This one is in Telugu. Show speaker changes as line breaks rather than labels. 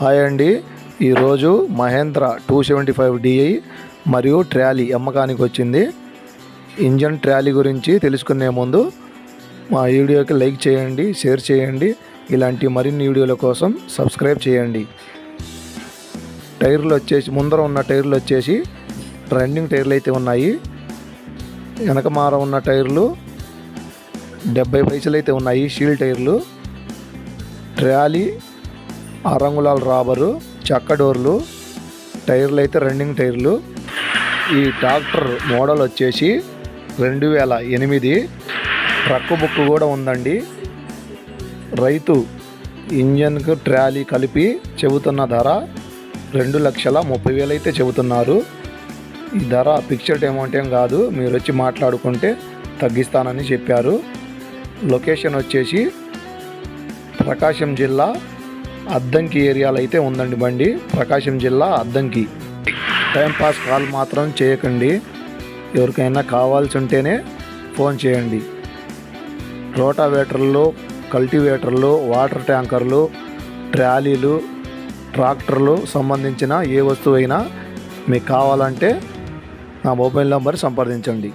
హాయ్ అండి. ఈరోజు Mahindra two seventy five DI మరియు ట్రాలీ అమ్మకానికి వచ్చింది. ఇంజన్ ట్రాలీ గురించి తెలుసుకునే ముందు మా వీడియోకి లైక్ చేయండి షేర్ చేయండి. ఇలాంటి మరిన్ని వీడియోల కోసం సబ్స్క్రైబ్ చేయండి. టైర్లు వచ్చేసి ముందర ఉన్న టైర్లు వచ్చేసి రన్నింగ్ టైర్లు అయితే ఉన్నాయి. వెనక మార ఉన్న టైర్లు డెబ్బై పైసలు అయితే ఉన్నాయి షీల్ టైర్లు. ట్రాలీ ఆరంగుళాల రాబరు చెక్క డోర్లు టైర్లు అయితే రన్నింగ్ టైర్లు. ఈ ట్రాక్టర్ మోడల్ వచ్చేసి రెండు వేల ఎనిమిది. ట్రక్ బుక్ కూడా ఉందండి. రైతు ఇంజన్కు ట్రాలీ కలిపి చెబుతున్న ధర రెండు లక్షల ముప్పై వేలు అయితే చెబుతున్నారు. ఈ ధర ఫిక్స్డ్ అమౌంట్ ఏం కాదు మీరు వచ్చి మాట్లాడుకుంటే తగ్గిస్తానని చెప్పారు. లొకేషన్ వచ్చేసి ప్రకాశం జిల్లా అద్దంకి ఏరియాలో అయితే ఉందండి బండి. ప్రకాశం జిల్లా అద్దంకి. టైంపాస్ కాల్ మాత్రం చేయకండి. ఎవరికైనా కావాల్సి ఉంటేనే ఫోన్ చేయండి. రోటావేటర్లు కల్టివేటర్లు వాటర్ ట్యాంకర్లు ట్రాలీలు ట్రాక్టర్లు సంబంధించిన ఏ వస్తువైనా మీకు కావాలంటే నా మొబైల్ నంబర్ సంప్రదించండి.